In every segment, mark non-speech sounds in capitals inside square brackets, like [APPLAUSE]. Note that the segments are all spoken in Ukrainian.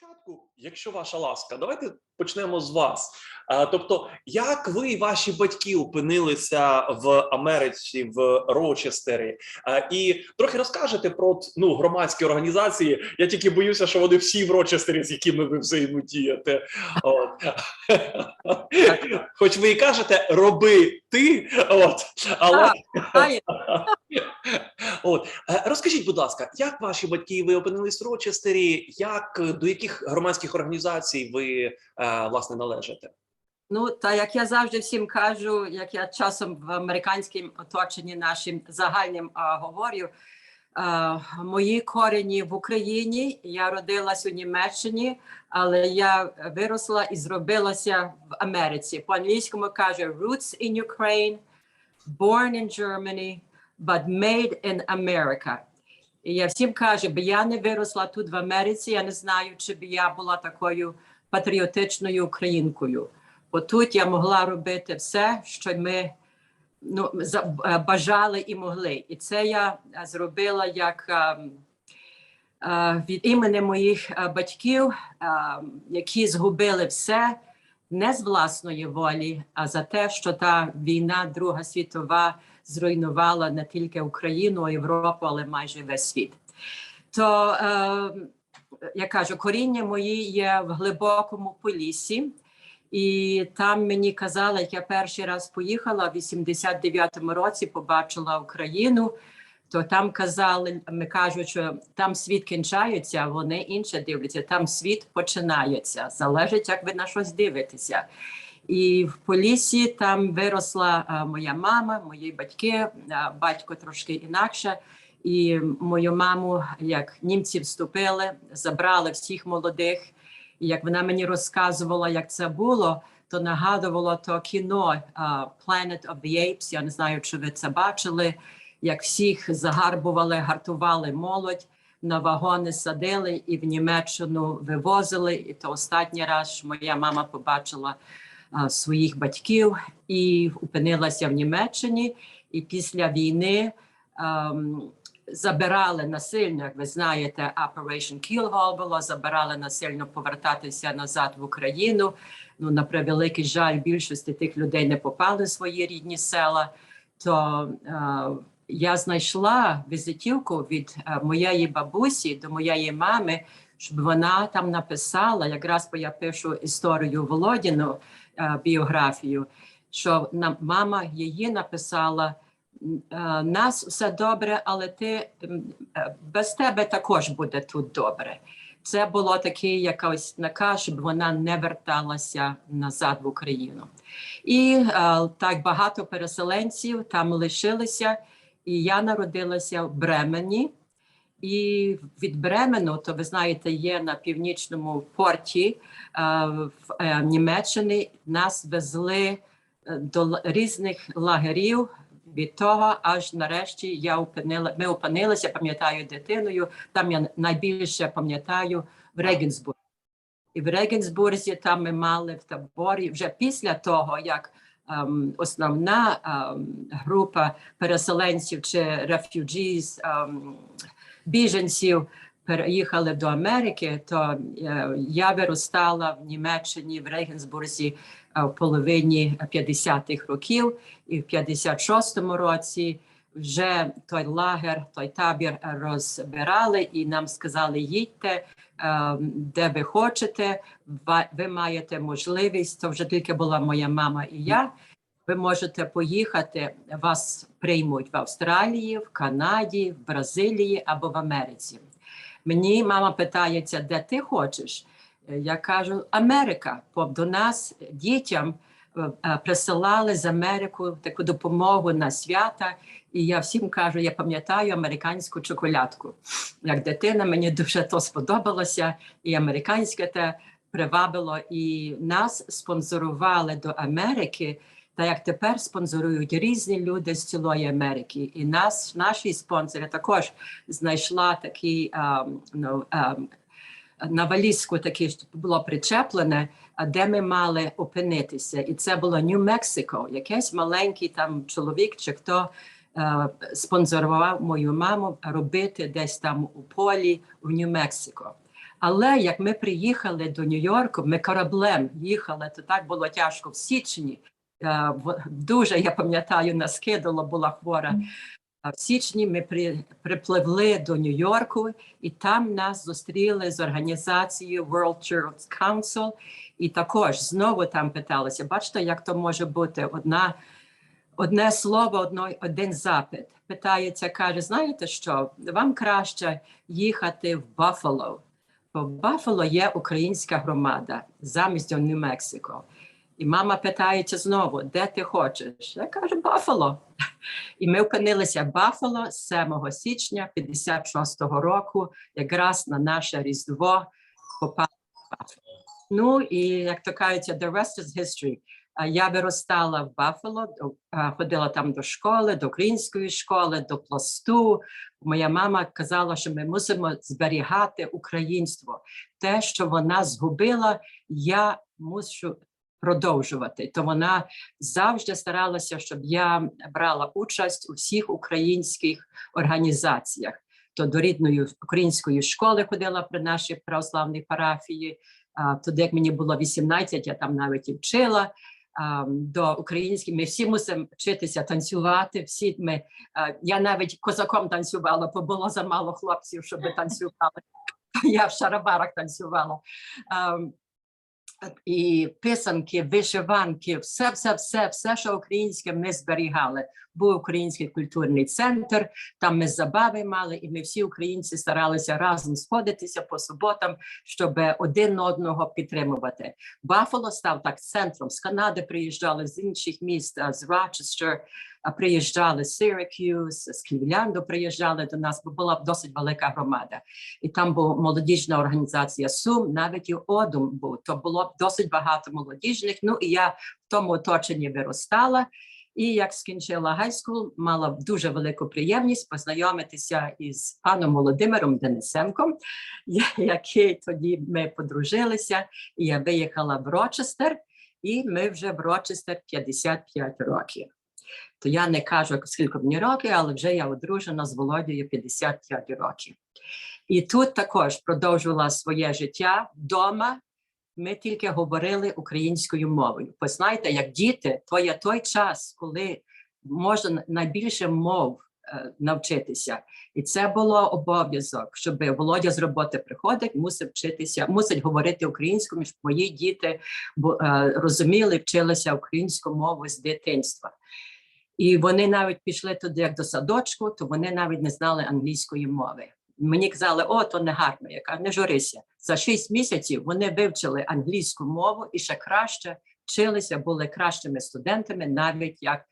початку, якщо ваша ласка, давайте почнемо з вас. Тобто, як ви і ваші батьки опинилися в Америці в Рочестері? І трохи розкажете про ну, громадські організації. Я тільки боюся, що вони всі в Рочестері, з якими ви взаємодієте. Хоч ви і кажете, роби ти, от, але [LAUGHS] От Е, розкажіть, будь ласка, як ваші батьки ви опинились в Рочестері? Як е, до яких громадських організацій ви е, власне належите? Ну, та як я завжди всім кажу, як я часом в американському оточенні нашим загальним а, говорю, а, мої корені в Україні, я родилась у Німеччині, але я виросла і зробилася в Америці. По-англійському каже roots in Ukraine, born in Germany, but made in America. І я всім кажу, бо я не виросла тут в Америці, я не знаю, чи б я була такою патріотичною українкою. Бо тут я могла робити все, що ми ну, е, бажали і могли. І це я е, зробила як е, від імені моїх батьків, які згубили все не з власної волі, а за те, що та війна, Друга світова, зруйнувала не тільки Україну, Європу, але майже весь світ. То е, я кажу, коріння мої є в глибокому полісі. І там мені казали, як я перший раз поїхала в 89-му році, побачила Україну. То там казали, ми кажуть, що там світ кінчається, а вони інше дивляться. Там світ починається. Залежить, як ви на щось дивитеся. І в Полісі там виросла моя мама, мої батьки, батько трошки інакше. І мою маму, як німці вступили, забрали всіх молодих. І як вона мені розказувала, як це було, то нагадувало то кіно а, Planet of the Apes. Я не знаю, чи ви це бачили. Як всіх загарбували, гартували молодь, на вагони садили і в Німеччину вивозили. І то останній раз моя мама побачила своїх батьків і опинилася в Німеччині. І після війни ем, забирали насильно, як ви знаєте, Operation Killhole було, забирали насильно повертатися назад в Україну. Ну, на превеликий жаль, більшості тих людей не попали в свої рідні села. То е, я знайшла візитівку від е, моєї бабусі до моєї мами, щоб вона там написала, якраз бо я пишу історію Володіну е, біографію, що нам мама її написала. Е, Нас все добре, але ти е, без тебе також буде тут добре. Це було такий якийсь наказ, щоб вона не верталася назад в Україну. І е, так багато переселенців там лишилися. І я народилася в Бремені. І від Бремену, то ви знаєте, є на північному порті е, в е, Німеччині. Нас везли е, до різних лагерів. Від того, аж нарешті я опинила, ми опинилися, пам'ятаю дитиною. Там я найбільше пам'ятаю в Регенсбурзі. І в Регенсбурзі там ми мали в таборі вже після того, як ем, основна ем, група переселенців чи refugees, ем, біженців переїхали до Америки, то е, я виростала в Німеччині в Регенсбурзі е, в половині 50-х років, і в 56-му році вже той лагер, той табір розбирали, і нам сказали: їдьте. е, Де ви хочете, ви маєте можливість. То вже тільки була моя мама і я. Ви можете поїхати, вас приймуть в Австралії, в Канаді, в Бразилії або в Америці. Мені мама питається, де ти хочеш? Я кажу, Америка. Бо до нас дітям е, е, присилали з Америку таку допомогу на свята. І я всім кажу, я пам'ятаю американську чоколядку. Як дитина, мені дуже то сподобалося, і американське те привабило. І нас спонсорували до Америки. Та як тепер спонсорують різні люди з цілої Америки, і нас, наші спонсори також знайшла такий ем, ну, ем, на валізку таке було причеплене, де ми мали опинитися. І це було Нью-Мексико. Якийсь маленький там чоловік чи хто е, спонсорував мою маму робити десь там у полі в Нью-Мексико. Але як ми приїхали до Нью-Йорку, ми кораблем їхали, то так було тяжко в січні. Е, Дуже я пам'ятаю, нас кидало, була хвора. А в січні ми при, припливли до Нью-Йорку, і там нас зустріли з організацією World Church Council, і також знову там питалися. Бачите, як то може бути одна, одне слово, одно, один запит. Питається, каже: знаєте що? Вам краще їхати в Баффало. Бо в Баффало є українська громада замість Нью-Мексико. І мама питається знову, де ти хочеш? Я кажу, Баффало. І ми опинилися в Баффало 7 січня 56-го року, якраз на наше Різдво попали в Баффало. Ну і як то кажуть, the rest is history. Я виростала в Баффало, ходила там до школи, до української школи, до пласту. Моя мама казала, що ми мусимо зберігати українство. Те, що вона згубила, я мушу продовжувати. То вона завжди старалася, щоб я брала участь у всіх українських організаціях. То до рідної української школи ходила при нашій православній парафії. Тоді, як мені було 18, я там навіть і вчила. До українських ми всі мусимо вчитися танцювати. Всі ми я навіть козаком танцювала, бо було замало хлопців, щоб танцювали. [LAUGHS] Я в шарабарах танцювала. І писанки, вишиванки, все, все, все, все, що українське, ми зберігали. Був український культурний центр, там ми забави мали, і ми всі українці старалися разом сходитися по суботам, щоб один одного підтримувати. Баффало став так центром. З Канади приїжджали з інших міст, з Рочестер, приїжджали з Syracuse, з Кливленду приїжджали до нас, бо була досить велика громада. І там була молодіжна організація Сум, навіть і Одум був. То було досить багато молодіжних. Ну і я в тому оточенні виростала. І як скінчила гайскул, мала дуже велику приємність познайомитися із паном Володимиром Денисенком, який тоді ми подружилися, і я виїхала в Рочестер, і ми вже в Рочестер 55 років. То я не кажу, скільки мені років, але вже я одружена з Володією 55 років. І тут також продовжувала своє життя вдома. Ми тільки говорили українською мовою. Ви знаєте, як діти, то є той час, коли можна найбільше мов е, навчитися. І це було обов'язок, щоб Володя з роботи приходить, мусить вчитися, мусить говорити українською, щоб мої діти е, розуміли, вчилися українську мову з дитинства. І вони навіть пішли туди як до садочку, то вони навіть не знали англійської мови. Мені казали, о, то не гарно. Я кажу, не журися. За шість місяців вони вивчили англійську мову і ще краще вчилися, були кращими студентами, навіть як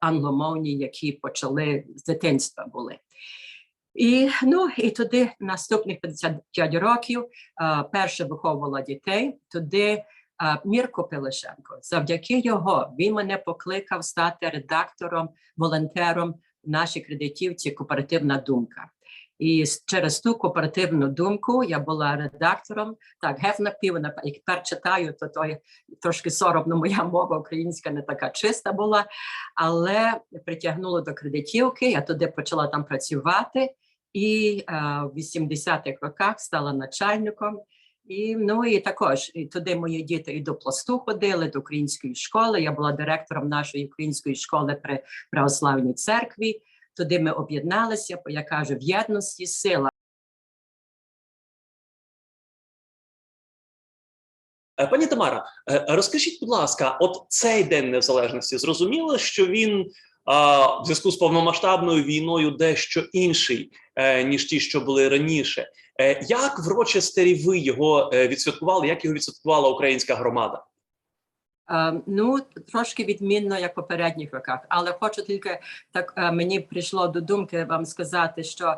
англомовні, які почали з дитинства були. І ну і туди наступних 55 років перше виховувала дітей. Туди Мірко Пилишенко. Завдяки його він мене покликав стати редактором, волонтером нашій кредитівці Кооперативна думка. І через ту кооперативну думку я була редактором. Так, гефна півна, тепер читаю, то, то трошки соромно, моя мова українська не така чиста була, але притягнуло до кредитівки. Я туди почала там працювати, і е, в 80-х роках стала начальником. І ну і також і туди мої діти і до пласту ходили, до української школи. Я була директором нашої української школи при православній церкві. Туди ми об'єдналися, я кажу, в єдності сила. Е, Пані Тамара, е, розкажіть, будь ласка, от цей день незалежності зрозуміло, що він в зв'язку з повномасштабною війною дещо інший, е, ніж ті, що були раніше. Е, Як в Рочестері ви його е, відсвяткували? Як його відсвяткувала українська громада? Ну, трошки відмінно, як в попередніх роках, але хочу тільки так мені прийшло до думки вам сказати, що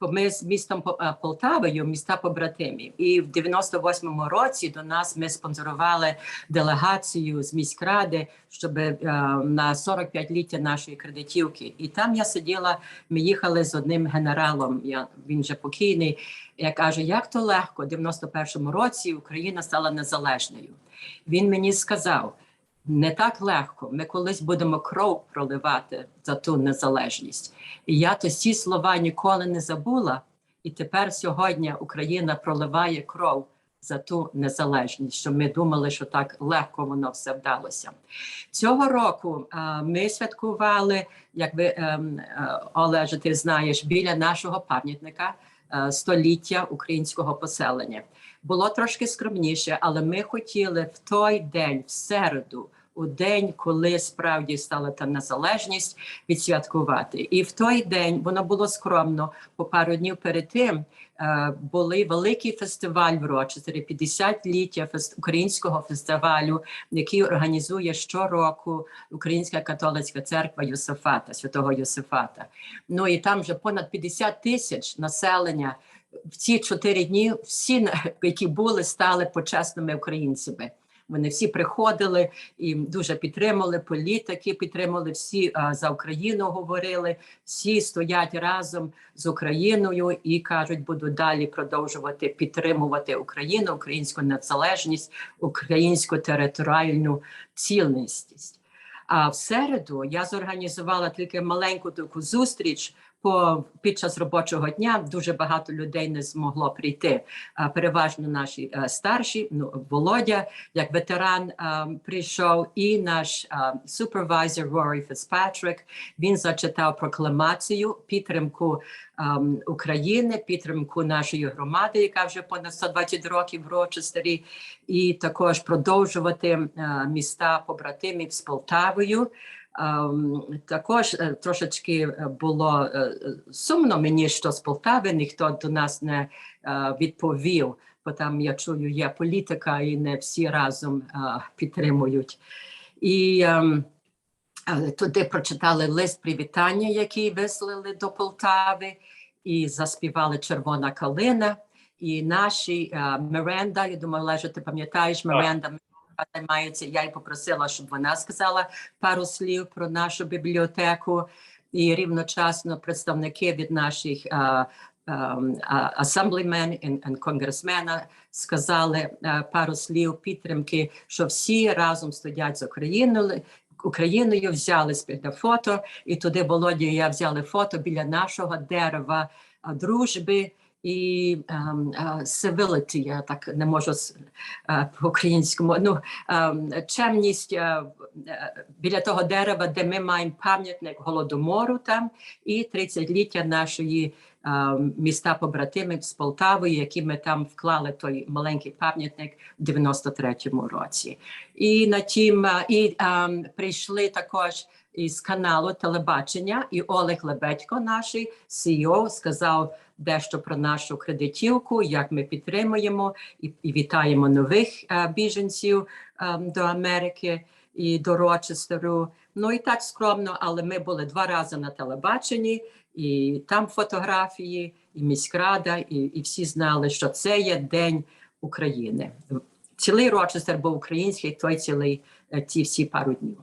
ми з містом е, Полтавою, міста побратимів, і в 98-му році до нас ми спонсорували делегацію з міськради, щоб е, на 45-ліття нашої кредитівки. І там я сиділа. Ми їхали з одним генералом. Він вже покійний. Я кажу, як то легко, в 91-му році Україна стала незалежною. Він мені сказав: не так легко. Ми колись будемо кров проливати за ту незалежність. І я то ці слова ніколи не забула. І тепер сьогодні Україна проливає кров за ту незалежність, що ми думали, що так легко воно все вдалося. Цього року е, ми святкували, як ви ем, е, Олеже, ти знаєш, біля нашого пам'ятника е, століття українського поселення. Було трошки скромніше, але ми хотіли в той день, в середу, у день, коли справді стала та незалежність, відсвяткувати. І в той день воно було скромно. По пару днів перед тим е, були великий фестиваль в Рочестері, 50-ліття фест- українського фестивалю, який організує щороку Українська католицька церква Йосифата, святого Йосифата. Ну і там вже понад 50 тисяч населення. В ці чотири дні всі, які були, стали почесними українцями. Вони всі приходили і дуже підтримали політики, підтримали всі за Україну говорили. Всі стоять разом з Україною і кажуть, буду далі продовжувати підтримувати Україну, українську незалежність, українську територіальну цілісність. А в середу я зорганізувала тільки маленьку таку зустріч. По під час робочого дня дуже багато людей не змогло прийти. А, переважно наші е, старші, ну Володя, як ветеран, е, прийшов, і наш супервайзер Рорі Фіцпатрік. Він зачитав прокламацію підтримку ем, України, підтримку нашої громади, яка вже понад 120 років в Рочестері, і також продовжувати е, міста побратимів з Полтавою. Ем, також е, трошечки е, було е, сумно мені, що з Полтави ніхто до нас не відповів, бо там я чую, є політика, і не всі разом підтримують. І ем, туди прочитали лист привітання, який вислали до Полтави, і заспівали Червона калина. І наші Миренда, я думаю, Олеже, ти пам'ятаєш, Миренда займається. Я й попросила, щоб вона сказала пару слів про нашу бібліотеку. І рівночасно представники від наших асамблемен і конгресмена сказали пару слів підтримки, що всі разом стоять з Україною. Україною взяли спільне фото, і туди Володя і я взяли фото біля нашого дерева дружби і ем, е, civility, я так не можу е, по-українському. Ну, ем, чемність е, біля того дерева, де ми маємо пам'ятник голодомору там, і 30-ліття нашої міста побратимів з Полтавою, які ми там вклали той маленький пам'ятник в 93-му році. І на тім і ем, прийшли також із каналу телебачення, і Олег Лебедько, наш CEO, сказав дещо про нашу кредитівку, як ми підтримуємо і, і вітаємо нових е, біженців ем, до Америки і до Рочестеру. Ну і так скромно, але ми були два рази на телебаченні, і там фотографії, і міськрада, і, і всі знали, що це є День України. Цілий Рочестер був український, той цілий е, ті всі пару днів.